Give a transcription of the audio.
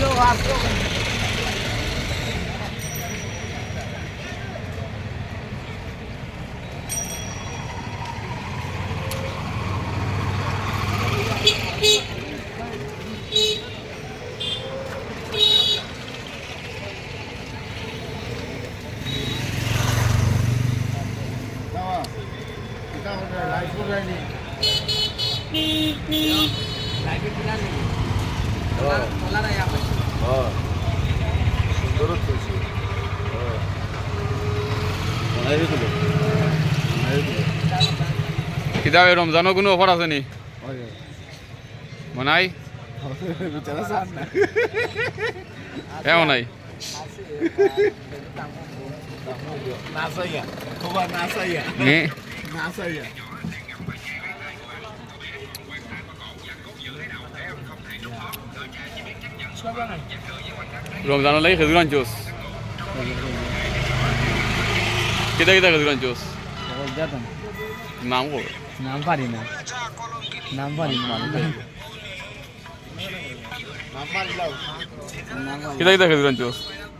video hấp dẫn light bill કેટલા નહીં તમારા તમારા হ্যাঁ সুন্দর তুলছি কিতাব রমজানও কোনো অফার আছে নি মনাই হ্যাঁ মনাই নাসাইয়া নাসাইয়া নাসাইয়া রমজানের লাগে খেজুর জুস কেটা কেটা খেজুর জুস নাম কর নাম পারি না নাম পারি না কেটা কেটা খেজুরান জুস